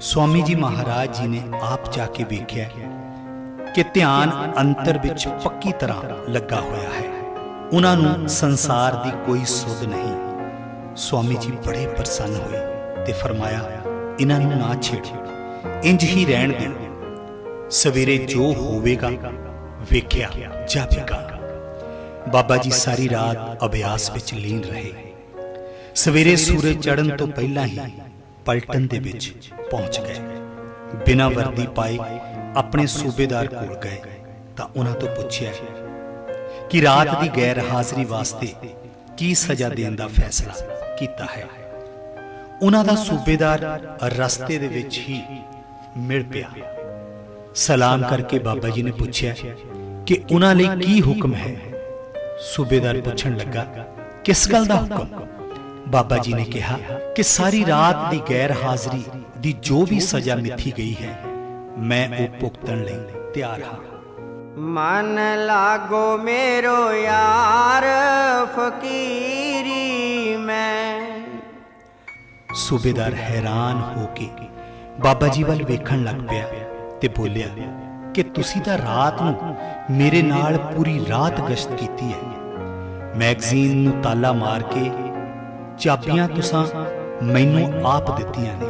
ਸਵਾਮੀ ਜੀ ਮਹਾਰਾਜ ਜੀ ਨੇ ਆਪ ਜਾ ਕੇ ਵੇਖਿਆ ਕਿ ਧਿਆਨ ਅੰਤਰ ਵਿੱਚ ਪੱਕੀ ਤਰ੍ਹਾਂ ਲੱਗਾ ਹੋਇਆ ਹੈ। ਉਹਨਾਂ ਨੂੰ ਸੰਸਾਰ ਦੀ ਕੋਈ ਸੁੱਧ ਨਹੀਂ। ਸਵਾਮੀ ਜੀ ਬੜੇ ਪ੍ਰਸੰਨ ਹੋਏ ਤੇ ਫਰਮਾਇਆ, ਇਹਨਾਂ ਨੂੰ ਨਾ ਛੇੜ। ਇੰਜ ਹੀ ਰਹਿਣ ਦੇ ਸਵੇਰੇ ਜੋ ਹੋਵੇਗਾ, ਵੇਖਿਆ ਜਾਵੇਗਾ। ਬਾਬਾ ਜੀ ਸਾਰੀ ਰਾਤ ਅਭਿਆਸ ਵਿੱਚ ਲੀਨ ਰਹੇ। ਸਵੇਰੇ ਸੂਰਜ ਚੜ੍ਹਨ ਤੋਂ ਪਹਿਲਾਂ ਹੀ ਪਲਟਨ ਦੇ ਵਿੱਚ ਪਹੁੰਚ ਗਏ। ਬਿਨਾਂ ਵਰਦੀ ਪਾਏ ਆਪਣੇ ਸੂਬੇਦਾਰ ਕੋਲ ਗਏ। ਤਾਂ ਉਹਨਾਂ ਤੋਂ ਪੁੱਛਿਆ ਕਿ ਰਾਤ ਦੀ ਗੈਰ ਹਾਜ਼ਰੀ ਵਾਸਤੇ ਕੀ ਸਜ਼ਾ ਦੇਣ ਦਾ ਫੈਸਲਾ ਕੀਤਾ ਹੈ। ਉਹਨਾਂ ਦਾ ਸੂਬੇਦਾਰ ਰਸਤੇ ਦੇ ਵਿੱਚ ਹੀ ਮਿਲ ਪਿਆ। ਸਲਾਮ ਕਰਕੇ ਬਾਬਾ ਜੀ ਨੇ ਪੁੱਛਿਆ ਕਿ ਉਹਨਾਂ ਲਈ ਕੀ ਹੁਕਮ ਹੈ? ਸੂਬੇਦਾਰ ਪੁੱਛਣ ਲੱਗਾ ਕਿਸ ਗੱਲ ਦਾ ਹੁਕਮ? ਬਾਬਾ ਜੀ ਨੇ ਕਿਹਾ ਕਿ ਸਾਰੀ ਰਾਤ ਦੀ ਗੈਰ ਹਾਜ਼ਰੀ ਦੀ ਜੋ ਵੀ ਸਜ਼ਾ ਮਿੱਥੀ ਗਈ ਹੈ ਮੈਂ ਉਹ ਭੁਗਤਣ ਲਈ ਤਿਆਰ ਹਾਂ। ਮਨ ਲਾਗੋ ਮੇਰੋ ਯਾਰ ਫਕੀਰੀ ਮੈਂ। ਸੂਬੇਦਾਰ ਹੈਰਾਨ ਹੋ ਕੇ ਬਾਬਾ ਜੀ ਵੱਲ ਵੇਖਣ ਲੱਗ ਪਿਆ ਤੇ ਬੋਲਿਆ ਕਿ ਤੁਸੀਂ ਤਾਂ ਰਾਤ ਨੂੰ ਮੇਰੇ ਨਾਲ ਪੂਰੀ ਰਾਤ ਗਸ਼ਤ ਕੀਤੀ ਹੈ। ਮੈਗਜ਼ੀਨ ਨੂੰ ਤਾਲਾ ਮਾਰ ਕੇ ਚਾਬੀਆਂ ਤੁਸੀਂ ਮੈਨੂੰ ਆਪ ਦਿੱਤੀਆਂ ਨੇ।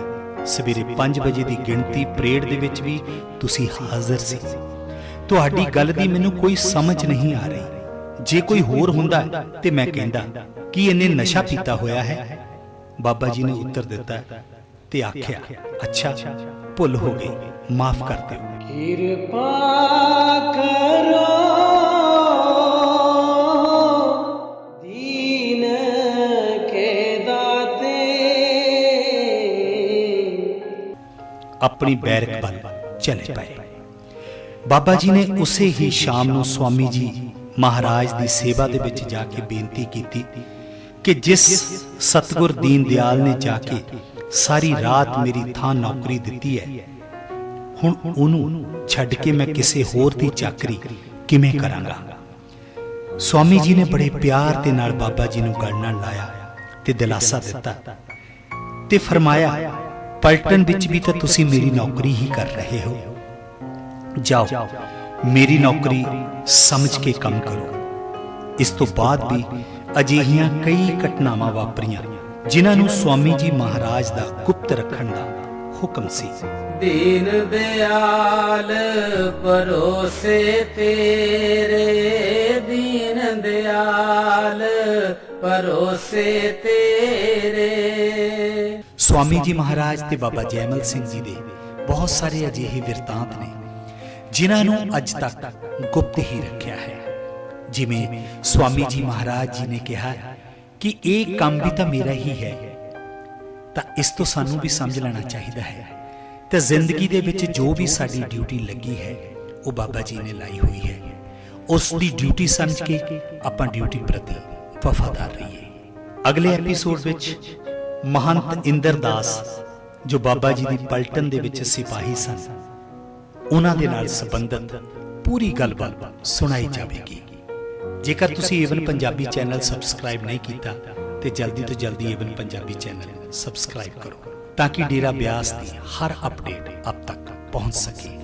ਸਵੇਰੇ 5 ਵਜੇ ਦੀ ਗਿਣਤੀ ਪਰੇਡ ਦੇ ਵਿੱਚ ਵੀ ਤੁਸੀਂ ਹਾਜ਼ਰ ਸੀ। ਤੁਹਾਡੀ ਗੱਲ ਦੀ ਮੈਨੂੰ ਕੋਈ ਸਮਝ ਨਹੀਂ ਆ ਰਹੀ। ਜੇ ਕੋਈ ਹੋਰ ਹੁੰਦਾ ਤੇ ਮੈਂ ਕਹਿੰਦਾ, ਕਿ ਇਹਨੇ ਨਸ਼ਾ ਪੀਤਾ ਹੋਇਆ ਹੈ? ਬਾਬਾ ਜੀ ਨੇ ਉੱਤਰ ਦਿੱਤਾ ਤੇ ਆਖਿਆ, ਅੱਛਾ, ਭੁੱਲ ਹੋ ਗਈ। ਮਾਫ ਕਰ ਦਿਓ। ਕਿਰਪਾ ਕਰੋ ਆਪਣੀ ਬੈਰਕ ਵੱਲ ਚਲੇ ਪਏ। ਬਾਬਾ ਜੀ ਨੇ ਉਸੇ ਹੀ ਸ਼ਾਮ ਨੂੰ ਸਵਾਮੀ ਜੀ ਮਹਾਰਾਜ ਦੀ ਸੇਵਾ ਦੇ ਵਿੱਚ ਜਾ ਕੇ ਬੇਨਤੀ ਕੀਤੀ ਕਿ ਜਿਸ ਸਤਗੁਰ ਦੀਨ ਦਿਆਲ ਨੇ ਜਾ ਕੇ ਸਾਰੀ ਰਾਤ ਮੇਰੀ ਥਾਂ ਨੌਕਰੀ ਦਿੱਤੀ ਹੈ। ਹੁਣ ਉਹਨੂੰ ਛੱਡ ਕੇ ਮੈਂ ਕਿਸੇ ਹੋਰ ਦੀ ਚਾਕਰੀ ਕਿਵੇਂ ਕਰਾਂਗਾ? ਸਵਾਮੀ ਜੀ ਨੇ ਬੜੇ ਪਿਆਰ ਦੇ ਨਾਲ ਬਾਬਾ ਜੀ ਨੂੰ ਗੱਲ ਨਾਲ ਲਾਇਆ ਤੇ ਦਿਲਾਸਾ ਦਿੱਤਾ ਤੇ ਫਰਮਾਇਆ ਪਲਟਨ ਵਿੱਚ ਵੀ ਤਾਂ ਤੁਸੀਂ ਮੇਰੀ ਨੌਕਰੀ ਹੀ ਕਰ ਰਹੇ ਹੋ। ਜਾਓ, ਮੇਰੀ ਨੌਕਰੀ ਸਮਝ ਕੇ ਕੰਮ ਕਰੋ। ਇਸ ਤੋਂ ਬਾਅਦ ਵੀ ਅਜਿਹੀਆਂ ਕਈ ਘਟਨਾਵਾਂ ਵਾਪਰੀਆਂ, ਜਿਨ੍ਹਾਂ ਨੂੰ ਸਵਾਮੀ ਜੀ ਮਹਾਰਾਜ ਦਾ ਗੁਪਤ ਰੱਖਣ ਦਾ ਹੁਕਮ ਸੀ। ਦੀਨ ਦਿਆਲ ਪਰੋਸੇ ਤੇਰੇ, ਦੀਨ ਦਿਆਲ ਪਰੋਸੇ ਤੇਰੇ। ਸਵਾਮੀ ਜੀ ਮਹਾਰਾਜ ਤੇ ਬਾਬਾ ਜੈਮਲ ਸਿੰਘ ਜੀ ਦੇ ਬਹੁਤ ਸਾਰੇ ਅਜਿਹੇ ਵਿਰਤਾਂਤ ਨੇ, ਜਿਨ੍ਹਾਂ ਨੂੰ ਅੱਜ ਤੱਕ ਗੁਪਤ ਹੀ ਰੱਖਿਆ ਹੈ। ਜਿਵੇਂ ਸਵਾਮੀ ਜੀ ਮਹਾਰਾਜ ਜੀ ਨੇ ਕਿਹਾ ਕਿ ਇਹ ਕੰਮ ਵੀ ਤਾਂ ਮੇਰਾ ਹੀ ਹੈ, ਤਾਂ ਇਸ ਤੋਂ ਸਾਨੂੰ ਵੀ ਸਮਝ ਲੈਣਾ ਚਾਹੀਦਾ ਹੈ। ਤੇ ਜ਼ਿੰਦਗੀ ਦੇ ਵਿੱਚ ਜੋ ਵੀ ਸਾਡੀ ਡਿਊਟੀ ਲੱਗੀ ਹੈ, ਉਹ ਬਾਬਾ ਜੀ ਨੇ ਲਾਈ ਹੋਈ ਹੈ। ਉਸ ਦੀ ਡਿਊਟੀ ਸਮਝ ਕੇ ਆਪਾਂ ਡਿਊਟੀ ਪ੍ਰਤੀ ਵਫਾਦਾਰ ਰਹੀਏ। ਅਗਲੇ ਐਪੀਸੋਡ ਵਿੱਚ ਮਹੰਤ ਇੰਦਰਦਾਸ, ਜੋ ਬਾਬਾ ਜੀ ਦੀ ਪਲਟਨ ਦੇ ਵਿੱਚ ਸਿਪਾਹੀ ਸਨ। ਉਹਨਾਂ ਦੇ ਨਾਲ ਸੰਬੰਧਿਤ ਪੂਰੀ ਗੱਲਬਾਤ ਸੁਣਾਈ ਜਾਵੇਗੀ। ਜੇਕਰ ਤੁਸੀਂ ਏਵਨ ਪੰਜਾਬੀ ਚੈਨਲ ਸਬਸਕ੍ਰਾਈਬ ਨਹੀਂ ਕੀਤਾ, ਤੇ ਜਲਦੀ ਤੋਂ ਜਲਦੀ ਏਵਨ ਪੰਜਾਬੀ ਚੈਨਲ ਸਬਸਕ੍ਰਾਈਬ ਕਰੋ, ਤਾਂ ਕਿ ਡੇਰਾ ਬਿਆਸ ਦੀ ਹਰ ਅਪਡੇਟ ਆਪ ਤੱਕ ਪਹੁੰਚ ਸਕੇ।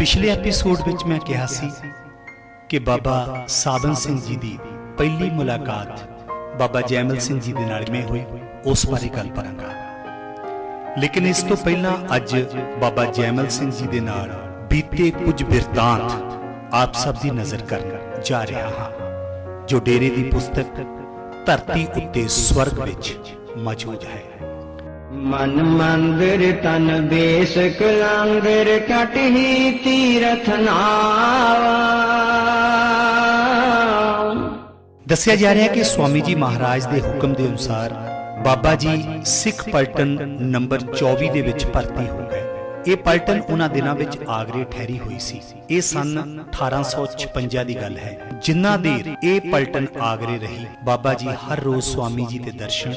ਪਿਛਲੇ ਐਪੀਸੋਡ ਵਿੱਚ ਮੈਂ ਕਿਹਾ ਸੀ ਕਿ ਬਾਬਾ ਸਾਬਨ ਸਿੰਘ ਜੀ ਦੀ ਪਹਿਲੀ ਮੁਲਾਕਾਤ ਬਾਬਾ ਜੈਮਲ ਸਿੰਘ ਜੀ ਦੇ ਨਾਲ ਕਿਵੇਂ ਹੋਈ, ਉਸ ਬਾਰੇ ਗੱਲ ਕਰਾਂਗਾ। ਲੇਕਿਨ ਇਸ ਤੋਂ ਪਹਿਲਾਂ ਅੱਜ ਬਾਬਾ ਜੈਮਲ ਸਿੰਘ ਜੀ ਦੇ ਨਾਲ ਬੀਤੇ ਕੁਝ ਬਿਰਤਾਂਤ ਆਪ ਸਭ ਦੀ ਨਜ਼ਰ ਕਰਨ ਜਾ ਰਿਹਾ ਹਾਂ, ਜੋ ਡੇਰੇ ਦੀ ਪੁਸਤਕ ਧਰਤੀ ਉੱਤੇ ਸਵਰਗ ਵਿੱਚ ਮੌਜੂਦ ਹੈ। ਮਨ ਮੰਦਿਰ ਤਨ ਬੇਸ ਕਲਾਂਦਰ ਕਟਹੀ ਤੀਰਥ ਨਾਵਾ। ਦੱਸਿਆ ਜਾ ਰਿਹਾ ਕਿ ਸਵਾਮੀ ਜੀ ਮਹਾਰਾਜ ਦੇ ਹੁਕਮ ਦੇ ਅਨੁਸਾਰ ਬਾਬਾ ਜੀ ਸਿੱਖ ਪਲਟਨ ਨੰਬਰ 24 ਦੇ ਵਿੱਚ ਭਰਤੀ ਹੋ ਗਏ। ਇਹ ਪਲਟਨ ਉਹਨਾਂ ਦਿਨਾਂ ਵਿੱਚ ਆਗਰੇ ਠਹਿਰੀ ਹੋਈ ਸੀ। ਇਹ ਸਨ 1856 ਦੀ ਗੱਲ ਹੈ। ਜਿੰਨਾ ਦੇਰ ਇਹ ਪਲਟਨ ਆਗਰੇ ਰਹੀ, ਬਾਬਾ ਜੀ ਹਰ ਰੋਜ਼ ਸਵਾਮੀ ਜੀ ਦੇ ਦਰਸ਼ਨ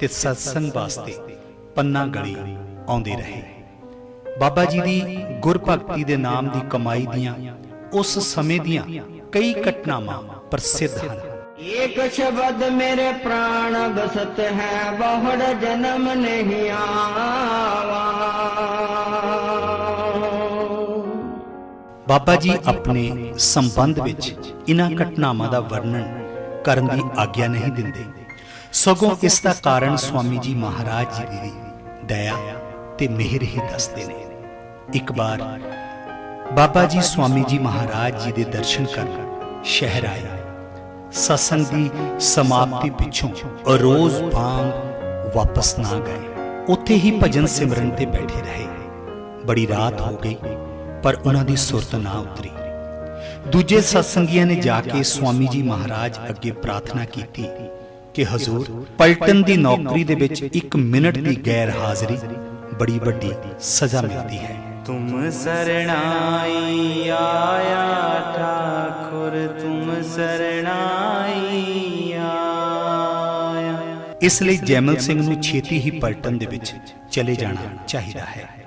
ਤੇ ਸਤਸੰਗ ਵਾਸਤੇ ਪੰਨਾ ਗਲੀ ਆਉਂਦੇ ਰਹੇ। ਬਾਬਾ ਜੀ ਦੀ ਗੁਰਭਗਤੀ ਦੇ ਨਾਮ ਦੀ ਕਮਾਈ ਦੀਆਂ ਉਸ ਸਮੇਂ ਦੀਆਂ ਕਈ ਘਟਨਾਵਾਂ ਪ੍ਰਸਿੱਧ ਹਨ। ਏਕ ਸ਼ਬਦ ਮੇਰੇ ਪ੍ਰਾਣ ਬਸਤ ਹੈ ਬਹੁੜ ਜਨਮ ਨਹੀਂ ਆਵਾ। ਬਾਬਾ ਜੀ ਆਪਣੇ ਸੰਬੰਧ ਵਿੱਚ ਇਹਨਾਂ ਘਟਨਾਵਾਂ ਦਾ ਵਰਣਨ ਕਰਨ ਦੀ ਆਗਿਆ ਨਹੀਂ ਦਿੰਦੇ। ਸਗੋਂ ਇਸ ਦਾ ਕਾਰਨ ਸਵਾਮੀ ਜੀ ਮਹਾਰਾਜ ਜੀ ਦੀ ਦਇਆ ਤੇ ਮਿਹਰ ਹੀ ਦੱਸਦੇ ਨੇ। ਇੱਕ ਵਾਰ ਬਾਬਾ ਜੀ ਸਵਾਮੀ ਜੀ ਮਹਾਰਾਜ ਜੀ ਦੇ ਦਰਸ਼ਨ ਕਰਨ ਸ਼ਹਿਰ ਆਏ। ਸਤਸੰਗ ਦੀ ਸਮਾਪਤੀ ਪਿੱਛੋਂ ਰੋਜ਼ ਵਾਂਗ ਵਾਪਸ ਨਾ ਗਏ। ਉੱਥੇ ਹੀ ਭਜਨ ਸਿਮਰਨ ਤੇ ਬੈਠੇ ਰਹੇ। ਬੜੀ ਰਾਤ ਹੋ ਗਈ, ਪਰ ਉਹਨਾਂ ਦੀ ਸੁਰਤ ਨਾ ਉਤਰੀ। ਦੂਜੇ ਸਤਸੰਗੀਆਂ ਨੇ ਜਾ ਕੇ ਸਵਾਮੀ ਜੀ ਮਹਾਰਾਜ ਅੱਗੇ ਪ੍ਰਾਰਥਨਾ ਕੀਤੀ ਕਿ ਹਜ਼ੂਰ ਪਲਟਨ ਦੀ ਨੌਕਰੀ ਦੇ ਵਿੱਚ ਇੱਕ ਮਿੰਟ ਦੀ ਗੈਰ ਹਾਜ਼ਰੀ ਬੜੀ ਵੱਡੀ ਸਜ਼ਾ ਮਿਲਦੀ ਹੈ। ਤੁਮ ਸਰਣਾਈ ਆਇਆ ਠਾਕੁਰ ਤੁਮ ਸਰਣਾਈ ਆਇਆ। ਇਸ ਲਈ ਜੈਮਲ ਸਿੰਘ ਨੂੰ ਛੇਤੀ ਹੀ ਪਲਟਨ ਦੇ ਵਿੱਚ ਚਲੇ ਜਾਣਾ ਚਾਹੀਦਾ ਹੈ।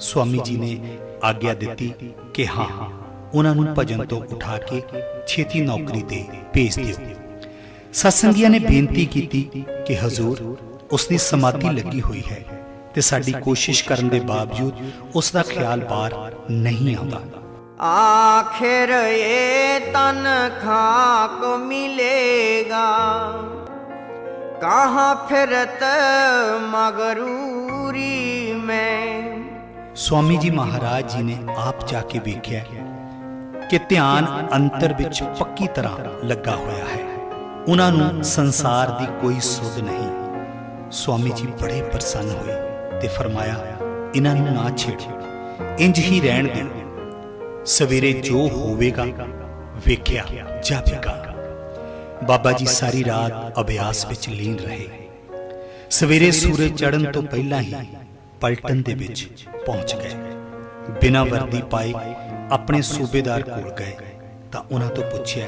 ਸਵਾਮੀ ਜੀ ਨੇ ਆਗਿਆ ਦਿੱਤੀ ਕਿ ਹਾਂ ਉਹਨਾਂ ਨੂੰ ਭਜਨ ਤੋਂ ਉਠਾ ਕੇ ਛੇਤੀ ਨੌਕਰੀ ਤੇ ਭੇਜ ਦਿਓ। ਸਤਸੰਗੀਆਂ ਨੇ ਬੇਨਤੀ ਕੀਤੀ ਕਿ ਹਜ਼ੂਰ ਉਸ ਦੀ ਸਮਾਧੀ ਲੱਗੀ ਹੋਈ ਹੈ ਤੇ ਸਾਡੀ ਕੋਸ਼ਿਸ਼ ਕਰਨ ਦੇ ਬਾਵਜੂਦ ਉਸ ਦਾ ਖਿਆਲ ਬਾਹਰ ਨਹੀਂ ਆਉਂਦਾ। ਆਖਿਰ ਇਹ ਤਨ ਖਾਕ ਮਿਲੇਗਾ। ਕਹਾਂ ਫਿਰਤ ਮਗਰੂਰੀ ਮੈਂ? ਸਵਾਮੀ ਜੀ ਮਹਾਰਾਜ ਜੀ ਨੇ ਆਪ ਜਾ ਕੇ ਵੇਖਿਆ ਕਿ ਧਿਆਨ ਅੰਤਰ ਵਿੱਚ ਪੱਕੀ ਤਰ੍ਹਾਂ ਲੱਗਾ ਹੋਇਆ ਹੈ। ਉਹਨਾਂ ਨੂੰ ਸੰਸਾਰ ਦੀ ਕੋਈ ਸੁੱਧ ਨਹੀਂ। ਸਵਾਮੀ ਜੀ ਬੜੇ ਪ੍ਰਸੰਨ ਹੋਏ ਤੇ ਫਰਮਾਇਆ, ਇਹਨਾਂ ਨੂੰ ਨਾ ਛੇੜ। ਇੰਜ ਹੀ ਰਹਿਣ ਦੇ ਸਵੇਰੇ ਜੋ ਹੋਵੇਗਾ, ਵੇਖਿਆ ਜਾਵੇਗਾ। ਬਾਬਾ ਜੀ ਸਾਰੀ ਰਾਤ ਅਭਿਆਸ ਵਿੱਚ ਲੀਨ ਰਹੇ। ਸਵੇਰੇ ਸੂਰਜ ਚੜ੍ਹਨ ਤੋਂ ਪਹਿਲਾਂ ਹੀ ਪਲਟਨ ਦੇ ਵਿੱਚ ਪਹੁੰਚ ਗਏ। ਬਿਨਾਂ ਵਰਦੀ ਪਾਏ ਆਪਣੇ ਸੂਬੇਦਾਰ ਕੋਲ ਗਏ ਤਾਂ ਉਹਨਾਂ ਤੋਂ ਪੁੱਛਿਆ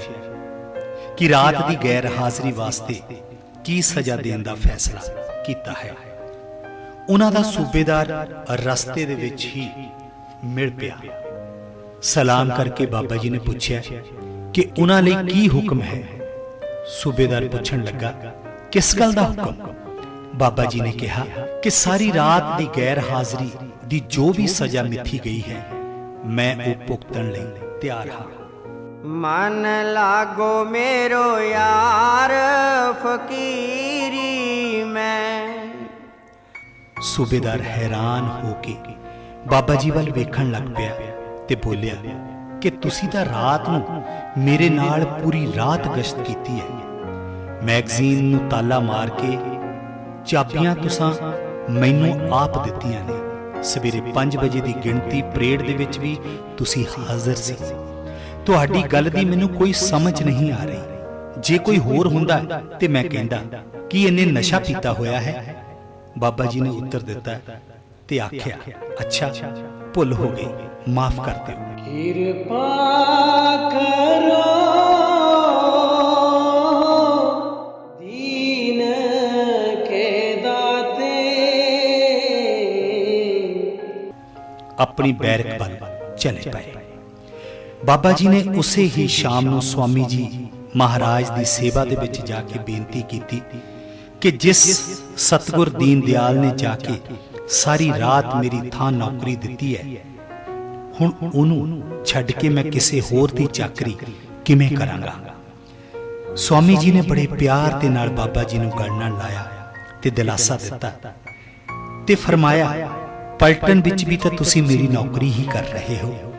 ਕਿ ਰਾਤ ਦੀ ਗੈਰ ਹਾਜ਼ਰੀ ਵਾਸਤੇ ਕੀ ਸਜ਼ਾ ਦੇਣ ਦਾ ਫੈਸਲਾ ਕੀਤਾ ਹੈ? ਉਹਨਾਂ ਦਾ ਸੂਬੇਦਾਰ ਰਸਤੇ ਦੇ ਵਿੱਚ ਹੀ ਮਿਲ ਪਿਆ। ਸਲਾਮ ਕਰਕੇ ਬਾਬਾ ਜੀ ਨੇ ਪੁੱਛਿਆ ਕਿ ਉਹਨਾਂ ਲਈ ਕੀ ਹੁਕਮ ਹੈ? ਸੂਬੇਦਾਰ ਪੁੱਛਣ ਲੱਗਾ ਕਿਸ ਗੱਲ ਦਾ ਹੁਕਮ? ਬਾਬਾ ਜੀ ਨੇ ਕਿਹਾ ਕਿ ਸਾਰੀ ਰਾਤ ਦੀ ਗੈਰ ਹਾਜ਼ਰੀ ਦੀ ਜੋ ਵੀ ਸਜ਼ਾ ਮਿੱਥੀ ਗਈ ਹੈ ਮੈਂ ਉਹ ਭੁਗਤਣ ਲਈ ਤਿਆਰ ਹਾਂ। ਮਨ ਲਾਗੋ ਮੇਰੋ ਯਾਰ, ਫਕੀਰੀ ਮੈਂ। ਸੂਬੇਦਾਰ ਹੈਰਾਨ ਹੋ ਕੇ ਬਾਬਾ ਜੀ ਵੱਲ ਵੇਖਣ ਲੱਗ ਪਿਆ ਤੇ ਬੋਲਿਆ, ਕਿ ਤੁਸੀਂ ਤਾਂ ਰਾਤ ਨੂੰ ਮੇਰੇ ਨਾਲ ਪੂਰੀ ਰਾਤ ਗਸ਼ਤ ਕੀਤੀ ਹੈ। ਮੈਗਜ਼ੀਨ ਨੂੰ ਤਾਲਾ ਮਾਰ ਕੇ ਚਾਬੀਆਂ ਤੁਸੀਂ ਮੈਨੂੰ ਆਪ ਦਿੱਤੀਆਂ ਨੇ। ਸਵੇਰੇ 5 ਵਜੇ ਦੀ ਗਿਣਤੀ ਪਰੇਡ ਦੇ ਵਿੱਚ ਵੀ ਤੁਸੀਂ ਹਾਜ਼ਰ ਸੀ। ਤੁਹਾਡੀ ਗੱਲ ਦੀ ਮੈਨੂੰ ਕੋਈ ਸਮਝ ਨਹੀਂ ਆ ਰਹੀ। ਜੇ ਕੋਈ ਹੋਰ ਹੁੰਦਾ ਤੇ ਮੈਂ ਕਹਿੰਦਾ ਕਿ ਇਹਨੇ ਨਸ਼ਾ ਪੀਤਾ ਹੋਇਆ ਹੈ। ਬਾਬਾ ਜੀ ਨੇ ਉੱਤਰ ਦਿੱਤਾ ਤੇ ਆਖਿਆ ਅੱਛਾ ਭੁੱਲ ਹੋ ਗਈ ਮਾਫ ਕਰ ਦਿਓ। ਕਿਰਪਾ ਕਰੋ ਦੀਨ ਕੇ ਦਾਤੇ। ਆਪਣੀ ਬੈਰਕ ਵੱਲ ਚਲੇ ਪਏ। ਬਾਬਾ ਜੀ ਨੇ ਉਸੇ ਹੀ ਸ਼ਾਮ ਨੂੰ ਸਵਾਮੀ ਜੀ ਮਹਾਰਾਜ ਦੀ ਸੇਵਾ ਦੇ ਵਿੱਚ ਜਾ ਕੇ ਬੇਨਤੀ ਕੀਤੀ ਕਿ ਜਿਸ ਸਤਗੁਰ ਦੀਨ ਦਿਆਲ ਨੇ ਜਾ ਕੇ ਸਾਰੀ ਰਾਤ ਮੇਰੀ ਥਾਂ ਨੌਕਰੀ ਦਿੱਤੀ ਹੈ। ਹੁਣ ਉਹਨੂੰ ਛੱਡ ਕੇ ਮੈਂ ਕਿਸੇ ਹੋਰ ਦੀ ਚਾਕਰੀ ਕਿਵੇਂ ਕਰਾਂਗਾ? ਸਵਾਮੀ ਜੀ ਨੇ ਬੜੇ ਪਿਆਰ ਦੇ ਨਾਲ ਬਾਬਾ ਜੀ ਨੂੰ ਗੱਲ ਨਾਲ ਲਾਇਆ ਤੇ ਦਿਲਾਸਾ ਦਿੱਤਾ। ਤੇ ਫਰਮਾਇਆ ਪਲਟਨ ਵਿੱਚ ਵੀ ਤਾਂ ਤੁਸੀਂ ਮੇਰੀ ਨੌਕਰੀ ਹੀ ਕਰ ਰਹੇ ਹੋ।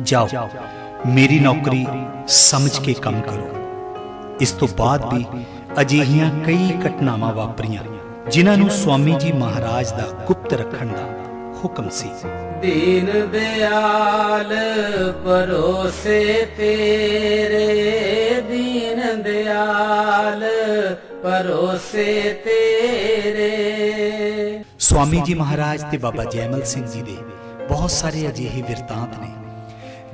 ਜਾਓ ਮੇਰੀ ਨੌਕਰੀ ਸਮਝ ਕੇ ਕੰਮ ਕਰੋ। ਇਸ ਤੋਂ ਬਾਅਦ ਵੀ ਅਜਿਹੀਆਂ ਕਈ ਘਟਨਾਵਾਂ ਵਾਪਰੀਆਂ ਜਿਨ੍ਹਾਂ ਨੂੰ ਸਵਾਮੀ ਜੀ ਮਹਾਰਾਜ ਦਾ ਗੁਪਤ ਰੱਖਣ ਦਾ ਹੁਕਮ ਸੀ। ਦੀਨ ਦਿਆਲ ਪਰੋਸੇ ਤੇਰੇ ਦੀਨ ਦਿਆਲ ਪਰੋਸੇ ਤੇਰੇ। ਸਵਾਮੀ ਜੀ ਮਹਾਰਾਜ ਤੇ ਬਾਬਾ ਜੈਮਲ ਸਿੰਘ ਜੀ ਦੇ ਬਹੁਤ ਸਾਰੇ ਅਜਿਹੇ ਵਿਰਤਾਂਤ ਨੇ।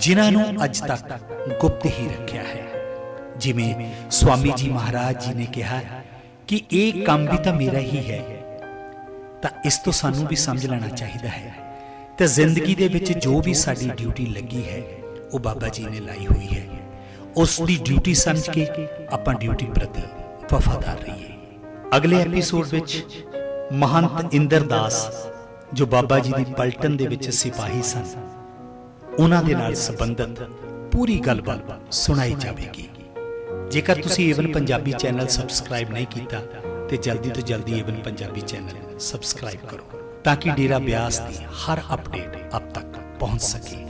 ਜਿਨ੍ਹਾਂ ਨੂੰ ਅੱਜ ਤੱਕ ਗੁਪਤ ਹੀ ਰੱਖਿਆ ਹੈ। ਜਿਵੇਂ ਸਵਾਮੀ ਜੀ ਮਹਾਰਾਜ ਜੀ ਨੇ ਕਿਹਾ ਕਿ ਇਹ ਕੰਮ ਵੀ ਤਾਂ ਮੇਰਾ ਹੀ ਹੈ, ਤਾਂ ਇਸ ਤੋਂ ਸਾਨੂੰ ਵੀ ਸਮਝ ਲੈਣਾ ਚਾਹੀਦਾ ਹੈ। ਤੇ ਜ਼ਿੰਦਗੀ ਦੇ ਵਿੱਚ ਜੋ ਵੀ ਸਾਡੀ ਡਿਊਟੀ ਲੱਗੀ ਹੈ, ਉਹ ਬਾਬਾ ਜੀ ਨੇ ਲਾਈ ਹੋਈ ਹੈ। ਉਸ ਦੀ ਡਿਊਟੀ ਸਮਝ ਕੇ ਆਪਾਂ ਡਿਊਟੀ ਪ੍ਰਤੀ ਵਫਾਦਾਰ ਰਹੀਏ। ਅਗਲੇ ਐਪੀਸੋਡ ਵਿੱਚ ਮਹੰਤ ਇੰਦਰਦਾਸ, ਜੋ ਬਾਬਾ ਜੀ ਦੀ ਪਲਟਨ ਦੇ ਵਿੱਚ ਸਿਪਾਹੀ ਸਨ ਉਹਨਾਂ ਦੇ ਨਾਲ ਸੰਬੰਧਿਤ ਪੂਰੀ ਗੱਲਬਾਤ ਸੁਣਾਈ ਜਾਵੇਗੀ। ਜੇਕਰ ਤੁਸੀਂ ਏਵਨ ਪੰਜਾਬੀ ਚੈਨਲ ਸਬਸਕ੍ਰਾਈਬ ਨਹੀਂ ਕੀਤਾ, ਤੇ ਜਲਦੀ ਤੋਂ ਜਲਦੀ ਏਵਨ ਪੰਜਾਬੀ ਚੈਨਲ ਸਬਸਕ੍ਰਾਈਬ ਕਰੋ, ਤਾਂ ਕਿ ਡੇਰਾ ਬਿਆਸ ਦੀ ਹਰ ਅਪਡੇਟ ਆਪ ਤੱਕ ਪਹੁੰਚ ਸਕੇ।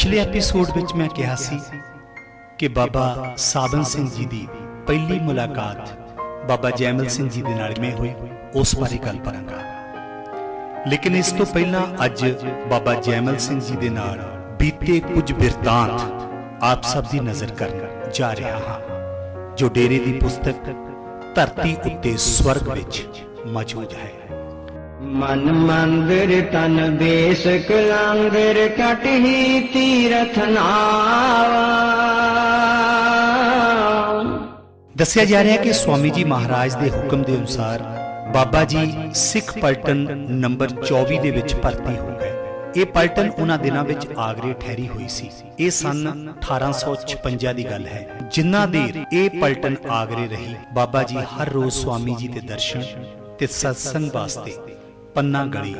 ਪਿਛਲੇ ਐਪੀਸੋਡ ਵਿੱਚ ਮੈਂ ਕਿਹਾ ਸੀ ਕਿ ਬਾਬਾ ਸਾਧਨ ਸਿੰਘ ਜੀ ਦੀ ਪਹਿਲੀ ਮੁਲਾਕਾਤ ਬਾਬਾ ਜੈਮਲ ਸਿੰਘ ਜੀ ਦੇ ਨਾਲ ਕਿਵੇਂ ਹੋਈ, ਉਸ ਬਾਰੇ ਗੱਲ ਕਰਾਂਗਾ। ਲੇਕਿਨ ਇਸ ਤੋਂ ਪਹਿਲਾਂ ਅੱਜ ਬਾਬਾ ਜੈਮਲ ਸਿੰਘ ਜੀ ਦੇ ਨਾਲ ਬੀਤੇ ਕੁਝ ਬਿਰਤਾਂਤ ਆਪ ਸਭ ਦੀ ਨਜ਼ਰ ਕਰਨ ਜਾ ਰਿਹਾ ਹਾਂ, ਜੋ ਡੇਰੇ ਦੀ ਪੁਸਤਕ ਧਰਤੀ ਉੱਤੇ ਸਵਰਗ ਵਿੱਚ ਮੌਜੂਦ ਹੈ। ਮਨ ਮੰਦਰ ਤਨ ਬੇਸ ਕਲਾਂਦਰ ਕਟਹੀ ਤੀਰਥ ਨਾਵਾ। ਦੱਸਿਆ ਜਾ ਰਿਹਾ ਕਿ ਸਵਾਮੀ ਜੀ ਮਹਾਰਾਜ ਦੇ ਹੁਕਮ ਦੇ ਅਨੁਸਾਰ ਬਾਬਾ ਜੀ ਸਿੱਖ ਪਲਟਨ ਨੰਬਰ 24 ਦੇ ਵਿੱਚ ਭਰਤੀ ਹੋ ਗਏ। ਇਹ ਪਲਟਨ ਉਹਨਾਂ ਦਿਨਾਂ ਵਿੱਚ ਆਗਰੇ ਠਹਿਰੀ ਹੋਈ ਸੀ। ਇਹ ਸਨ 1856 ਦੀ ਗੱਲ ਹੈ। ਜਿੰਨਾ ਦੇਰ ਇਹ ਪਲਟਨ ਆਗਰੇ ਰਹੀ, ਬਾਬਾ ਜੀ ਹਰ ਰੋਜ਼ ਸਵਾਮੀ ਜੀ ਦੇ ਦਰਸ਼ਨ ਤੇ ਸਤਸੰਗ ਵਾਸਤੇ ਪੰਨਾ ਗਲੀ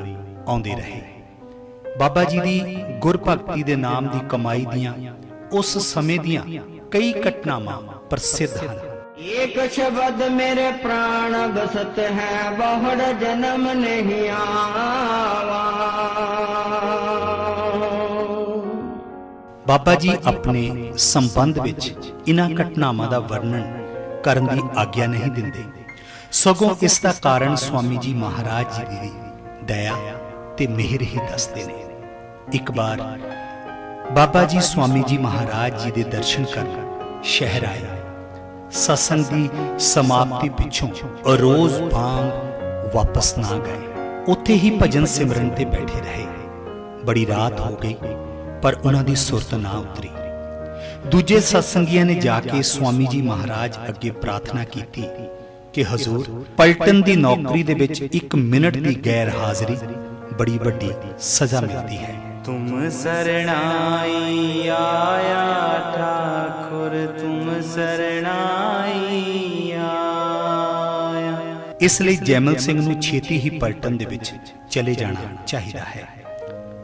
ਆਉਂਦੇ ਰਹੇ। ਬਾਬਾ ਜੀ ਦੀ ਗੁਰਭਗਤੀ ਦੇ ਨਾਮ ਦੀ ਕਮਾਈ ਦੀਆਂ ਉਸ ਸਮੇਂ ਦੀਆਂ ਕਈ ਘਟਨਾਵਾਂ ਪ੍ਰਸਿੱਧ ਹਨ। ਏਕ ਸ਼ਬਦ ਮੇਰੇ ਪ੍ਰਾਣ ਬਸਤ ਹੈ ਬਹੁੜ ਜਨਮ ਨਹੀਂ ਆਵਾ। ਬਾਬਾ ਜੀ ਆਪਣੇ ਸੰਬੰਧ ਵਿੱਚ ਇਹਨਾਂ ਘਟਨਾਵਾਂ ਦਾ ਵਰਣਨ ਕਰਨ ਦੀ ਆਗਿਆ ਨਹੀਂ ਦਿੰਦੇ। ਸਗੋਂ ਇਸ ਦਾ ਕਾਰਨ ਸਵਾਮੀ ਜੀ ਮਹਾਰਾਜ ਜੀ ਦੀ ਦਇਆ ਤੇ ਮਿਹਰ ਹੀ ਦੱਸਦੇ ਨੇ। ਇੱਕ ਵਾਰ ਬਾਬਾ ਜੀ ਸਵਾਮੀ ਜੀ ਮਹਾਰਾਜ ਜੀ ਦੇ ਦਰਸ਼ਨ ਕਰਨ ਸ਼ਹਿਰ ਆਏ। ਸਤਸੰਗ ਦੀ ਸਮਾਪਤੀ ਪਿੱਛੋਂ ਰੋਜ਼ ਵਾਂਗ ਵਾਪਸ ਨਾ ਗਏ। ਉੱਥੇ ਹੀ ਭਜਨ ਸਿਮਰਨ ਤੇ ਬੈਠੇ ਰਹੇ। ਬੜੀ ਰਾਤ ਹੋ ਗਈ ਪਰ ਉਹਨਾਂ ਦੀ ਸੁਰਤ ਨਾ ਉਤਰੀ। ਦੂਜੇ ਸਤਸੰਗੀਆਂ ਨੇ ਜਾ ਕੇ ਸਵਾਮੀ ਜੀ ਮਹਾਰਾਜ ਅੱਗੇ ਪ੍ਰਾਰਥਨਾ ਕੀਤੀ। ਕਿ ਹਜ਼ੂਰ ਪਲਟਨ ਦੀ ਨੌਕਰੀ ਦੇ ਵਿੱਚ ਇੱਕ ਮਿੰਟ ਦੀ ਗੈਰ ਹਾਜ਼ਰੀ ਬੜੀ ਵੱਡੀ ਸਜ਼ਾ ਮਿਲਦੀ ਹੈ। ਤੁਮ ਸਰਣਾਈ ਆਇਆ ਠਾਕੁਰ ਤੁਮ ਸਰਣਾਈ ਆਇਆ। ਇਸ ਲਈ ਜੈਮਲ ਸਿੰਘ ਨੂੰ ਛੇਤੀ ਹੀ ਪਲਟਨ ਦੇ ਵਿੱਚ ਚਲੇ ਜਾਣਾ ਚਾਹੀਦਾ ਹੈ।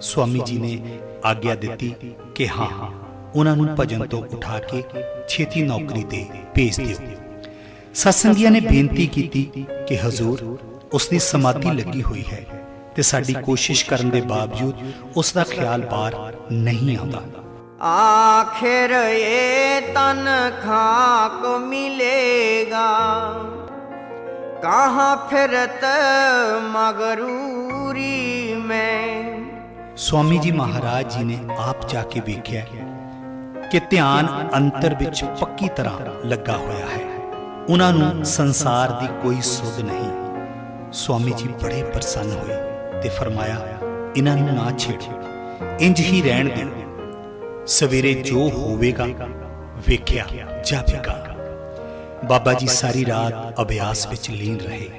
ਸਵਾਮੀ ਜੀ ਨੇ ਆਗਿਆ ਦਿੱਤੀ ਕਿ ਹਾਂ ਉਹਨਾਂ ਨੂੰ ਭਜਨ ਤੋਂ ਉਠਾ ਕੇ ਛੇਤੀ ਨੌਕਰੀ ਤੇ ਭੇਜ ਦਿਓ। ਸਤਸੰਗੀਆਂ ਨੇ ਬੇਨਤੀ ਕੀਤੀ ਕਿ ਹਜ਼ੂਰ ਉਸ ਦੀ ਸਮਾਧੀ ਲੱਗੀ ਹੋਈ ਹੈ ਤੇ ਸਾਡੀ ਕੋਸ਼ਿਸ਼ ਕਰਨ ਦੇ ਬਾਵਜੂਦ ਉਸ ਦਾ ਖਿਆਲ ਬਾਹਰ ਨਹੀਂ ਆਉਂਦਾ। ਆਖਿਰ ਇਹ ਤਨ ਖਾਕ ਮਿਲੇਗਾ। ਕਹਾਂ ਫਿਰਤ ਮਗਰੂਰੀ ਸਵਾਮੀ ਜੀ ਮਹਾਰਾਜ ਜੀ ਨੇ ਆਪ ਜਾ ਕੇ ਵੇਖਿਆ ਕਿ ਧਿਆਨ ਅੰਤਰ ਵਿੱਚ ਪੱਕੀ ਤਰ੍ਹਾਂ ਲੱਗਾ ਹੋਇਆ ਹੈ। ਉਹਨਾਂ ਨੂੰ ਸੰਸਾਰ ਦੀ ਕੋਈ ਸੁੱਧ ਨਹੀਂ। ਸਵਾਮੀ ਜੀ ਬੜੇ ਪ੍ਰਸੰਨ ਹੋਏ ਤੇ ਫਰਮਾਇਆ, ਇਹਨਾਂ ਨੂੰ ਨਾ ਛੇੜੋ ਇੰਜ ਹੀ ਰਹਿਣ ਦਿਓ। ਸਵੇਰੇ ਜੋ ਹੋਵੇਗਾ, ਵੇਖਿਆ ਜਾਵੇਗਾ। ਬਾਬਾ ਜੀ ਸਾਰੀ ਰਾਤ ਅਭਿਆਸ ਵਿੱਚ ਲੀਨ ਰਹੇ।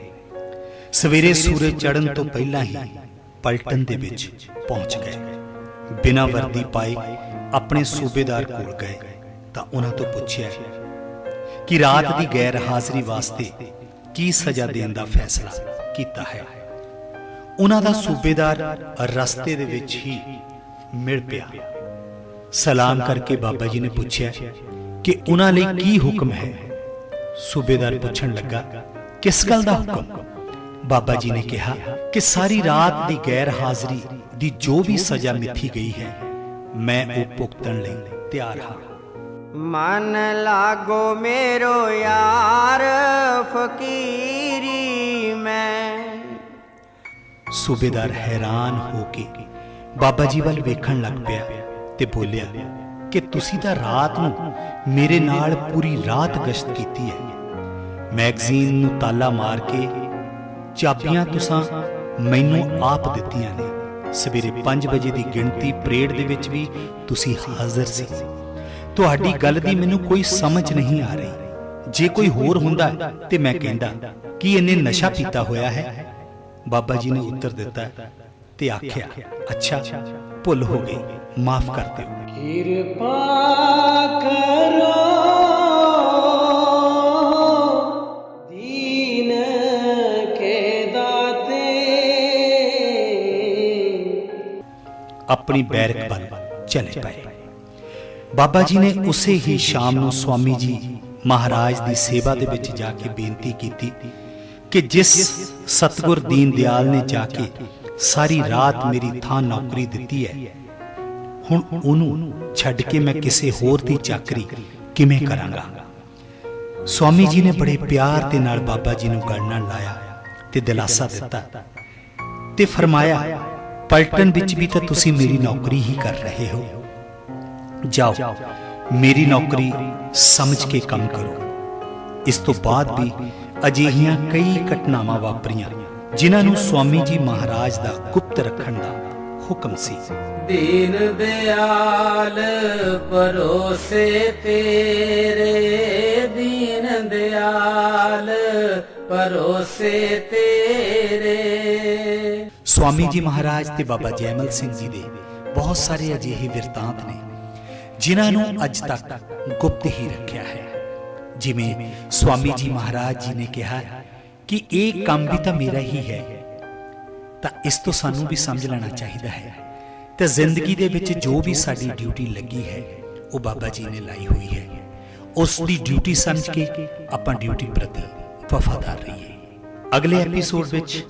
ਸਵੇਰੇ ਸੂਰਜ ਚੜ੍ਹਨ ਤੋਂ ਪਹਿਲਾਂ ਹੀ ਪਲਟਨ ਦੇ ਵਿੱਚ ਪਹੁੰਚ ਗਏ। ਬਿਨਾਂ ਵਰਦੀ ਪਾਏ ਆਪਣੇ ਸੂਬੇਦਾਰ ਕੋਲ ਗਏ ਤਾਂ ਉਹਨਾਂ ਤੋਂ ਪੁੱਛਿਆ ਕਿ ਰਾਤ ਦੀ ਗੈਰ ਹਾਜ਼ਰੀ ਵਾਸਤੇ ਕੀ ਸਜ਼ਾ ਦੇਣ ਦਾ ਫੈਸਲਾ ਕੀਤਾ ਹੈ? ਉਹਨਾਂ ਦਾ ਸੂਬੇਦਾਰ ਰਸਤੇ ਦੇ ਵਿੱਚ ਹੀ ਮਿਲ ਪਿਆ। ਸਲਾਮ ਕਰਕੇ ਬਾਬਾ ਜੀ ਨੇ ਪੁੱਛਿਆ ਕਿ ਉਹਨਾਂ ਲਈ ਕੀ ਹੁਕਮ ਹੈ? ਸੂਬੇਦਾਰ ਪੁੱਛਣ ਲੱਗਾ ਕਿਸ ਗੱਲ ਦਾ ਹੁਕਮ? ਬਾਬਾ ਜੀ ਨੇ ਕਿਹਾ ਕਿ ਸਾਰੀ ਰਾਤ ਦੀ ਗੈਰ ਹਾਜ਼ਰੀ ਦੀ ਜੋ ਵੀ ਸਜ਼ਾ ਮਿੱਥੀ ਗਈ ਹੈ ਮੈਂ ਉਹ ਭੁਗਤਣ ਲਈ ਤਿਆਰ ਹਾਂ। ਮਨ ਲਾਗੋ ਮੇਰੋ ਯਾਰ, ਫਕੀਰੀ ਮੈਂ। ਸੂਬੇਦਾਰ ਹੈਰਾਨ ਹੋ ਕੇ ਬਾਬਾ ਜੀ ਵੱਲ ਵੇਖਣ ਲੱਗ ਪਿਆ ਤੇ ਬੋਲਿਆ, ਕਿ ਤੁਸੀਂ ਤਾਂ ਰਾਤ ਨੂੰ ਮੇਰੇ ਨਾਲ ਪੂਰੀ ਰਾਤ ਗਸ਼ਤ ਕੀਤੀ ਹੈ। ਮੈਗਜ਼ੀਨ ਨੂੰ ਤਾਲਾ ਮਾਰ ਕੇ ਚਾਬੀਆਂ ਤੁਸੀਂ ਮੈਨੂੰ ਆਪ ਦਿੱਤੀਆਂ ਨੇ। ਸਵੇਰੇ 5 ਵਜੇ ਦੀ ਗਿਣਤੀ ਪਰੇਡ ਦੇ ਵਿੱਚ ਵੀ ਤੁਸੀਂ ਹਾਜ਼ਰ ਸੀ। ਤੁਹਾਡੀ ਗੱਲ ਦੀ ਮੈਨੂੰ ਕੋਈ ਸਮਝ ਨਹੀਂ ਆ ਰਹੀ। ਜੇ ਕੋਈ ਹੋਰ ਹੁੰਦਾ ਤੇ ਮੈਂ ਕਹਿੰਦਾ ਕਿ ਇਹਨੇ ਨਸ਼ਾ ਪੀਤਾ ਹੋਇਆ ਹੈ? ਬਾਬਾ ਜੀ ਨੇ ਉੱਤਰ ਦਿੱਤਾ ਤੇ ਆਖਿਆ ਅੱਛਾ ਭੁੱਲ ਹੋ ਗਈ ਮਾਫ ਕਰ ਦਿਓ। ਕਿਰਪਾ ਕਰੋ। ਦੀਨ ਕੇ ਦਾਤੇ। ਆਪਣੀ ਬੈਰਕ ਵੱਲ ਚਲੇ ਪਏ। ਬਾਬਾ ਜੀ ਨੇ ਉਸੇ ਹੀ ਸ਼ਾਮ ਨੂੰ ਸਵਾਮੀ ਜੀ ਮਹਾਰਾਜ ਦੀ ਸੇਵਾ ਦੇ ਵਿੱਚ ਜਾ ਕੇ ਬੇਨਤੀ ਕੀਤੀ ਕਿ ਜਿਸ ਸਤਗੁਰ ਦੀਨ ਦਿਆਲ ਨੇ ਜਾ ਕੇ ਸਾਰੀ ਰਾਤ ਮੇਰੀ ਥਾਂ ਨੌਕਰੀ ਦਿੱਤੀ ਹੈ। ਹੁਣ ਉਹਨੂੰ ਛੱਡ ਕੇ ਮੈਂ ਕਿਸੇ ਹੋਰ ਦੀ ਚਾਕਰੀ ਕਿਵੇਂ ਕਰਾਂਗਾ? ਸਵਾਮੀ ਜੀ ਨੇ ਬੜੇ ਪਿਆਰ ਦੇ ਨਾਲ ਬਾਬਾ ਜੀ ਨੂੰ ਗਲ ਨਾਲ ਲਾਇਆ ਤੇ ਦਿਲਾਸਾ ਦਿੱਤਾ। ਤੇ ਫਰਮਾਇਆ ਪਲਟਨ ਵਿੱਚ ਵੀ ਤਾਂ ਤੁਸੀਂ ਮੇਰੀ ਨੌਕਰੀ ਹੀ ਕਰ ਰਹੇ ਹੋ। ਜਾਓ ਮੇਰੀ ਨੌਕਰੀ ਸਮਝ ਕੇ ਕੰਮ ਕਰੋ। ਇਸ ਤੋਂ ਬਾਅਦ ਵੀ ਅਜਿਹੀਆਂ ਕਈ ਘਟਨਾਵਾਂ ਵਾਪਰੀਆਂ ਜਿਨ੍ਹਾਂ ਨੂੰ ਸਵਾਮੀ ਜੀ ਮਹਾਰਾਜ ਦਾ ਗੁਪਤ ਰੱਖਣ ਦਾ ਹੁਕਮ ਸੀ। ਦੀਨ ਦਿਆਲ ਪਰੋਸੇ ਤੇਰੇ ਦੀਨ ਦਿਆਲ ਪਰੋਸੇ ਤੇਰੇ। ਸਵਾਮੀ ਜੀ ਮਹਾਰਾਜ ਤੇ ਬਾਬਾ ਜੈਮਲ ਸਿੰਘ ਜੀ ਦੇ ਬਹੁਤ ਸਾਰੇ ਅਜਿਹੇ ਵਿਰਤਾਂਤ ਨੇ। ਜਿਨ੍ਹਾਂ ਨੂੰ ਅੱਜ ਤੱਕ ਗੁਪਤ ਹੀ ਰੱਖਿਆ ਹੈ। ਜਿਵੇਂ ਸਵਾਮੀ ਜੀ ਮਹਾਰਾਜ ਜੀ ਨੇ ਕਿਹਾ ਕਿ ਇਹ ਕੰਮ ਵੀ ਤਾਂ ਮੇਰਾ ਹੀ ਹੈ ਤਾਂ ਇਸ ਤੋਂ ਸਾਨੂੰ ਵੀ ਸਮਝ ਲੈਣਾ ਚਾਹੀਦਾ ਹੈ। ਤੇ ਜ਼ਿੰਦਗੀ ਦੇ ਵਿੱਚ ਜੋ ਵੀ ਸਾਡੀ ਡਿਊਟੀ ਲੱਗੀ ਹੈ ਉਹ ਬਾਬਾ ਜੀ ਨੇ ਲਾਈ ਹੋਈ ਹੈ। ਉਸ ਦੀ ਡਿਊਟੀ ਸਮਝ ਕੇ ਆਪਾਂ ਡਿਊਟੀ ਪ੍ਰਤੀ ਵਫਾਦਾਰ ਰਹੀਏ। ਅਗਲੇ ਐਪੀਸੋਡ ਵਿੱਚ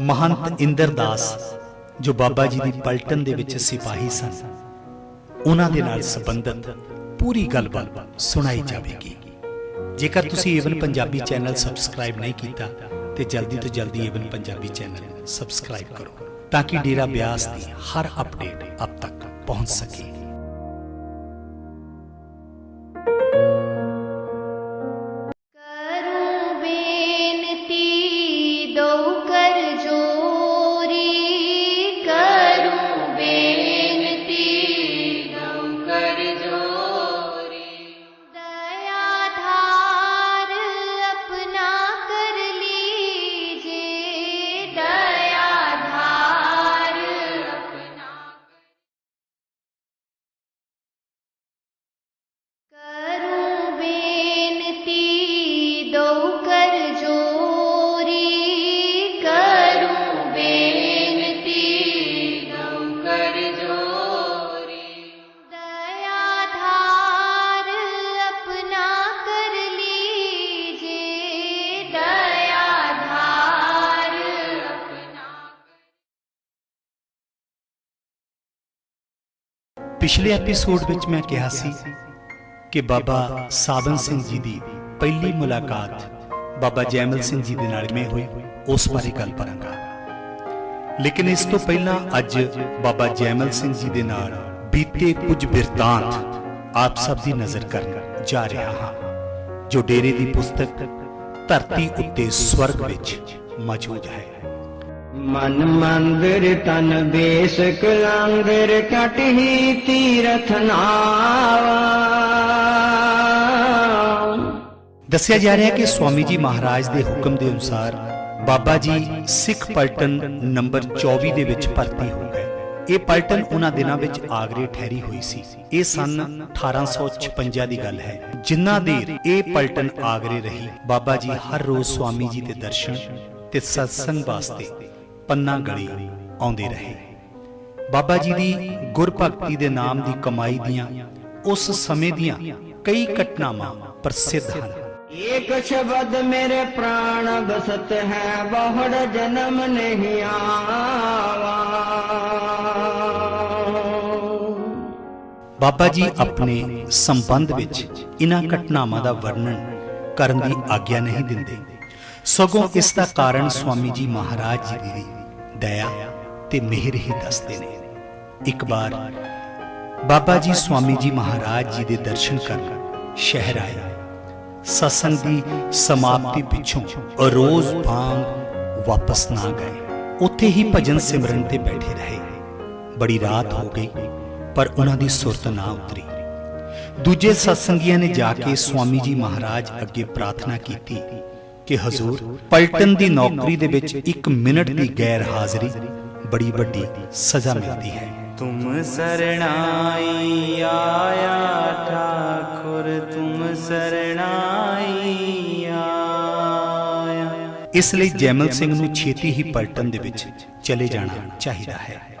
ਮਹੰਤ ਇੰਦਰਦਾਸ ਜੋ ਬਾਬਾ ਜੀ ਦੀ ਪਲਟਨ ਦੇ ਵਿੱਚ ਸਿਪਾਹੀ ਸਨ। ਉਹਨਾਂ ਦੇ ਨਾਲ ਸੰਬੰਧਿਤ ਪੂਰੀ ਗੱਲਬਾਤ ਸੁਣਾਈ ਜਾਵੇਗੀ। ਜੇਕਰ ਤੁਸੀਂ ਏਵਨ ਪੰਜਾਬੀ ਚੈਨਲ ਸਬਸਕ੍ਰਾਈਬ ਨਹੀਂ ਕੀਤਾ, ਤੇ ਜਲਦੀ ਤੋਂ ਜਲਦੀ ਏਵਨ ਪੰਜਾਬੀ ਚੈਨਲ ਸਬਸਕ੍ਰਾਈਬ ਕਰੋ, ਤਾਂ ਕਿ ਡੇਰਾ ਬਿਆਸ ਦੀ ਹਰ ਅਪਡੇਟ ਅਬ ਤੱਕ ਪਹੁੰਚ ਸਕੇ। ਪਿਛਲੇ ਐਪੀਸੋਡ ਵਿੱਚ ਮੈਂ ਕਿਹਾ ਸੀ ਕਿ ਬਾਬਾ ਸਾਬਨ ਸਿੰਘ ਜੀ ਦੀ ਪਹਿਲੀ ਮੁਲਾਕਾਤ ਬਾਬਾ ਜੈਮਲ ਸਿੰਘ ਜੀ ਦੇ ਨਾਲ ਕਿਵੇਂ ਹੋਈ, ਉਸ ਬਾਰੇ ਗੱਲ ਕਰਾਂਗਾ। ਲੇਕਿਨ ਇਸ ਤੋਂ ਪਹਿਲਾਂ ਅੱਜ ਬਾਬਾ ਜੈਮਲ ਸਿੰਘ ਜੀ ਦੇ ਨਾਲ ਬੀਤੇ ਕੁਝ ਬਿਰਤਾਂਤ ਆਪ ਸਭ ਦੀ ਨਜ਼ਰ ਕਰਨ ਜਾ ਰਿਹਾ ਹਾਂ, ਜੋ ਡੇਰੇ ਦੀ ਪੁਸਤਕ ਧਰਤੀ ਉੱਤੇ ਸਵਰਗ ਵਿੱਚ ਮੌਜੂਦ ਹੈ। ਮਨ ਮੰਦਰ ਤਨ ਬੇਸ ਕਲਾਂਦਰ ਕਟਹੀ ਤੀਰਥ ਨਾਵਾ। ਦੱਸਿਆ ਜਾ ਰਿਹਾ ਕਿ ਸਵਾਮੀ ਜੀ ਮਹਾਰਾਜ ਦੇ ਹੁਕਮ ਦੇ ਅਨੁਸਾਰ ਬਾਬਾ ਜੀ ਸਿੱਖ ਪਲਟਨ ਨੰਬਰ 24 ਦੇ ਵਿੱਚ ਭਰਤੀ ਹੋ ਗਏ। ਇਹ ਪਲਟਨ ਉਹਨਾਂ ਦਿਨਾਂ ਵਿੱਚ ਆਗਰੇ ਠਹਿਰੀ ਹੋਈ ਸੀ। ਇਹ ਸਨ 1856 ਦੀ ਗੱਲ ਹੈ। ਜਿੰਨਾ ਦੇਰ ਇਹ ਪਲਟਨ ਆਗਰੇ ਰਹੀ, ਬਾਬਾ ਜੀ ਹਰ ਰੋਜ਼ ਸਵਾਮੀ ਜੀ ਦੇ ਦਰਸ਼ਨ ਤੇ ਸਤਸੰਗ ਵਾਸਤੇ ਪੰਨਾ ਗਲੀ ਆਉਂਦੇ ਰਹੇ। ਬਾਬਾ ਜੀ ਦੀ ਗੁਰਭਗਤੀ ਦੇ ਨਾਮ ਦੀ ਕਮਾਈ ਦੀਆਂ ਉਸ ਸਮੇਂ ਦੀਆਂ ਕਈ ਘਟਨਾਵਾਂ ਪ੍ਰਸਿੱਧ ਹਨ। ਏਕ ਸ਼ਬਦ ਮੇਰੇ ਪ੍ਰਾਣ ਬਸਤ ਹੈ ਬਹੁੜ ਜਨਮ ਨਹੀਂ ਆਵਾ। ਬਾਬਾ ਜੀ ਆਪਣੇ ਸੰਬੰਧ ਵਿੱਚ ਇਹਨਾਂ ਘਟਨਾਵਾਂ ਦਾ ਵਰਣਨ ਕਰਨ ਦੀ ਆਗਿਆ ਨਹੀਂ ਦਿੰਦੇ। ਸਗੋਂ ਇਸ ਦਾ ਕਾਰਨ ਸਵਾਮੀ ਜੀ ਮਹਾਰਾਜ ਜੀ ਦੀ ਦਇਆ ਤੇ ਮਿਹਰ ਹੀ ਦੱਸਦੇ ਨੇ। ਇੱਕ ਵਾਰ ਬਾਬਾ ਜੀ ਸਵਾਮੀ ਜੀ ਮਹਾਰਾਜ ਜੀ ਦੇ ਦਰਸ਼ਨ ਕਰਨ ਸ਼ਹਿਰ ਆਏ। ਸਤਸੰਗ ਦੀ ਸਮਾਪਤੀ ਪਿੱਛੋਂ ਰੋਜ਼ ਵਾਂਗ ਵਾਪਸ ਨਾ ਗਏ। ਉੱਥੇ ਹੀ ਭਜਨ ਸਿਮਰਨ ਤੇ ਬੈਠੇ ਰਹੇ। ਬੜੀ ਰਾਤ ਹੋ ਗਈ, ਪਰ ਉਹਨਾਂ ਦੀ ਸੁਰਤ ਨਾ ਉਤਰੀ। ਦੂਜੇ ਸਤਸੰਗੀਆਂ ਨੇ ਜਾ ਕੇ ਸਵਾਮੀ ਜੀ ਮਹਾਰਾਜ ਅੱਗੇ ਪ੍ਰਾਰਥਨਾ ਕੀਤੀ। ਕਿ ਹਜ਼ੂਰ ਪਲਟਨ ਦੀ ਨੌਕਰੀ ਦੇ ਵਿੱਚ ਇੱਕ ਮਿੰਟ ਦੀ ਗੈਰ ਹਾਜ਼ਰੀ ਬੜੀ ਵੱਡੀ ਸਜ਼ਾ ਮਿਲਦੀ ਹੈ। ਤੁਮ ਸਰਣਾਈ ਆਇਆ ਠਾਕੁਰ ਤੁਮ ਸਰਣਾਈ ਆਇਆ। ਇਸ ਲਈ ਜੈਮਲ ਸਿੰਘ ਨੂੰ ਛੇਤੀ ਹੀ ਪਲਟਨ ਦੇ ਵਿੱਚ ਚਲੇ ਜਾਣਾ ਚਾਹੀਦਾ ਹੈ।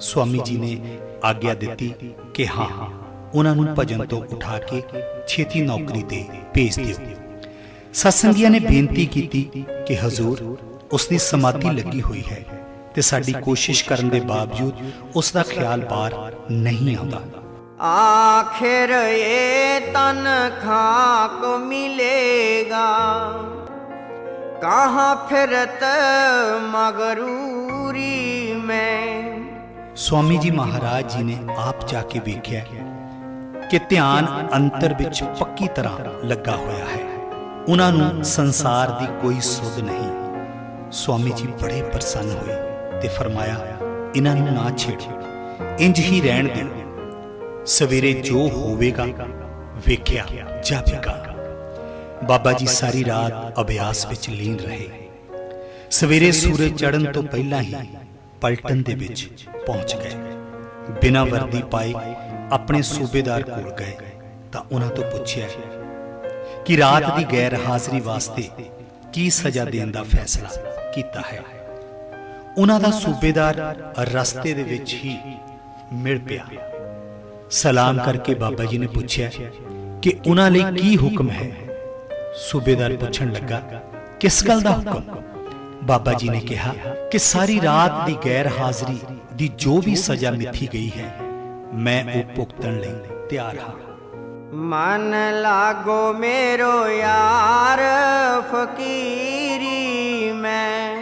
ਸਵਾਮੀ ਜੀ ਨੇ ਆਗਿਆ ਦਿੱਤੀ ਕਿ ਹਾਂ ਉਹਨਾਂ ਨੂੰ ਭਜਨ ਤੋਂ ਉਠਾ ਕੇ ਛੇਤੀ ਨੌਕਰੀ ਤੇ ਭੇਜ ਦਿਓ। ਸਤਸੰਗੀਆਂ ਨੇ ਬੇਨਤੀ ਕੀਤੀ ਕਿ ਹਜ਼ੂਰ ਉਸ ਦੀ ਸਮਾਧੀ ਲੱਗੀ ਹੋਈ ਹੈ ਤੇ ਸਾਡੀ ਕੋਸ਼ਿਸ਼ ਕਰਨ ਦੇ ਬਾਵਜੂਦ ਉਸ ਦਾ ਖਿਆਲ ਬਾਹਰ ਨਹੀਂ ਆਉਂਦਾ। ਆਖਿਰ ਇਹ ਤਨ ਖਾਕ ਮਿਲੇਗਾ? ਕਹਾਂ ਫਿਰਤ ਮਗਰੂਰੀ ਮੈਂ? ਸਵਾਮੀ ਜੀ ਮਹਾਰਾਜ ਜੀ ਨੇ ਆਪ ਜਾ ਕੇ ਵੇਖਿਆ ਕਿ ਧਿਆਨ ਅੰਤਰ ਵਿੱਚ ਪੱਕੀ ਤਰ੍ਹਾਂ ਲੱਗਾ ਹੋਇਆ ਹੈ। ਉਹਨਾਂ ਨੂੰ ਸੰਸਾਰ ਦੀ ਕੋਈ ਸੁੱਧ ਨਹੀਂ। ਸਵਾਮੀ ਜੀ ਬੜੇ ਪ੍ਰਸੰਨ ਹੋਏ ਤੇ ਫਰਮਾਇਆ, ਇਹਨਾਂ ਨੂੰ ਨਾ ਛੇੜ। ਇੰਜ ਹੀ ਰਹਿਣ ਦਿਓ। ਸਵੇਰੇ ਜੋ ਹੋਵੇਗਾ, ਵੇਖਿਆ ਜਾਵੇਗਾ। ਬਾਬਾ ਜੀ ਸਾਰੀ ਰਾਤ ਅਭਿਆਸ ਵਿੱਚ ਲੀਨ ਰਹੇ। ਸਵੇਰੇ ਸੂਰਜ ਚੜ੍ਹਨ ਤੋਂ ਪਹਿਲਾਂ ਹੀ ਪਲਟਨ ਦੇ ਵਿੱਚ ਪਹੁੰਚ ਗਏ। ਬਿਨਾਂ ਵਰਦੀ ਪਾਏ ਆਪਣੇ ਸੂਬੇਦਾਰ ਕੋਲ ਗਏ ਤਾਂ ਉਹਨਾਂ ਤੋਂ ਪੁੱਛਿਆ ਕਿ ਰਾਤ ਦੀ ਗੈਰ ਹਾਜ਼ਰੀ ਵਾਸਤੇ ਕੀ ਸਜ਼ਾ ਦੇਣ ਦਾ ਫੈਸਲਾ ਕੀਤਾ ਹੈ? ਉਹਨਾਂ ਦਾ ਸੂਬੇਦਾਰ ਰਸਤੇ ਦੇ ਵਿੱਚ ਹੀ ਮਿਲ ਪਿਆ। ਸਲਾਮ ਕਰਕੇ ਬਾਬਾ ਜੀ ਨੇ ਪੁੱਛਿਆ ਕਿ ਉਹਨਾਂ ਲਈ ਕੀ ਹੁਕਮ ਹੈ? ਸੂਬੇਦਾਰ ਪੁੱਛਣ ਲੱਗਾ ਕਿਸ ਗੱਲ ਦਾ ਹੁਕਮ? ਬਾਬਾ ਜੀ ਨੇ ਕਿਹਾ ਕਿ ਸਾਰੀ ਰਾਤ ਦੀ ਗੈਰ ਹਾਜ਼ਰੀ ਦੀ ਜੋ ਵੀ ਸਜ਼ਾ ਮਿੱਥੀ ਗਈ ਹੈ ਮੈਂ ਉਹ ਭੁਗਤਣ ਲਈ ਤਿਆਰ ਹਾਂ। ਮਨ ਲਾਗੋ ਮੇਰੋ ਯਾਰ, ਫਕੀਰੀ ਮੈਂ।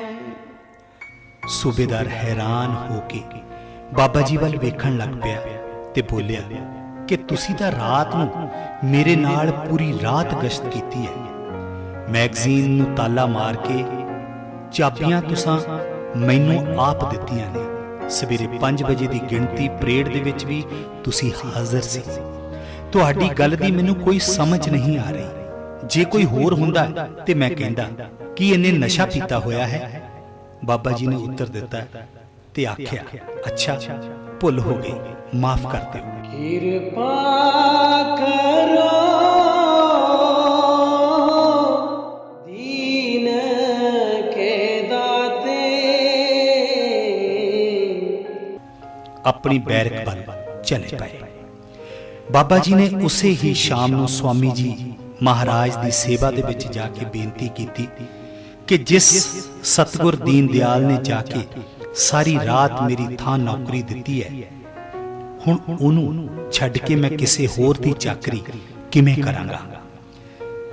ਸੂਬੇਦਾਰ ਹੈਰਾਨ ਹੋ ਕੇ ਬਾਬਾ ਜੀ ਵੱਲ ਵੇਖਣ ਲੱਗ ਪਿਆ ਤੇ ਬੋਲਿਆ, ਕਿ ਤੁਸੀਂ ਤਾਂ ਰਾਤ ਨੂੰ ਮੇਰੇ ਨਾਲ ਪੂਰੀ ਰਾਤ ਗਸ਼ਤ ਕੀਤੀ ਹੈ। ਮੈਗਜ਼ੀਨ ਨੂੰ ਤਾਲਾ ਮਾਰ ਕੇ ਚਾਬੀਆਂ ਤੁਸੀਂ ਮੈਨੂੰ ਆਪ ਦਿੱਤੀਆਂ ਨੇ। ਸਵੇਰੇ 5 ਵਜੇ ਦੀ ਗਿਣਤੀ ਪਰੇਡ ਦੇ ਵਿੱਚ ਵੀ ਤੁਸੀਂ ਹਾਜ਼ਰ ਸੀ। ਤੁਹਾਡੀ ਗੱਲ ਦੀ ਮੈਨੂੰ ਕੋਈ ਸਮਝ ਨਹੀਂ ਆ ਰਹੀ। ਜੇ ਕੋਈ ਹੋਰ ਹੁੰਦਾ ਤੇ ਮੈਂ ਕਹਿੰਦਾ ਕਿ ਇਹਨੇ ਨਸ਼ਾ ਪੀਤਾ ਹੋਇਆ ਹੈ? ਬਾਬਾ ਜੀ ਨੇ ਉੱਤਰ ਦਿੱਤਾ ਤੇ ਆਖਿਆ ਅੱਛਾ ਭੁੱਲ ਹੋ ਗਈ ਮਾਫ ਕਰ ਦਿਓ। ਕਿਰਪਾ ਕਰੋ ਆਪਣੀ ਬੈਰਕ ਵੱਲ ਚਲੇ ਪਏ। ਬਾਬਾ ਜੀ ਨੇ ਉਸੇ ਹੀ ਸ਼ਾਮ ਨੂੰ ਸਵਾਮੀ ਜੀ ਮਹਾਰਾਜ ਦੀ ਸੇਵਾ ਦੇ ਵਿੱਚ ਜਾ ਕੇ ਬੇਨਤੀ ਕੀਤੀ ਕਿ ਜਿਸ ਸਤਗੁਰ ਦੀਨ ਦਿਆਲ ਨੇ ਜਾ ਕੇ ਸਾਰੀ ਰਾਤ ਮੇਰੀ ਥਾਂ ਨੌਕਰੀ ਦਿੱਤੀ ਹੈ। ਹੁਣ ਉਹਨੂੰ ਛੱਡ ਕੇ ਮੈਂ ਕਿਸੇ ਹੋਰ ਦੀ ਚਾਕਰੀ ਕਿਵੇਂ ਕਰਾਂਗਾ?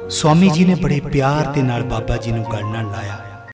ਸਵਾਮੀ ਜੀ ਨੇ ਬੜੇ ਪਿਆਰ ਦੇ ਨਾਲ ਬਾਬਾ ਜੀ ਨੂੰ ਗੱਲ ਨਾਲ ਲਾਇਆ।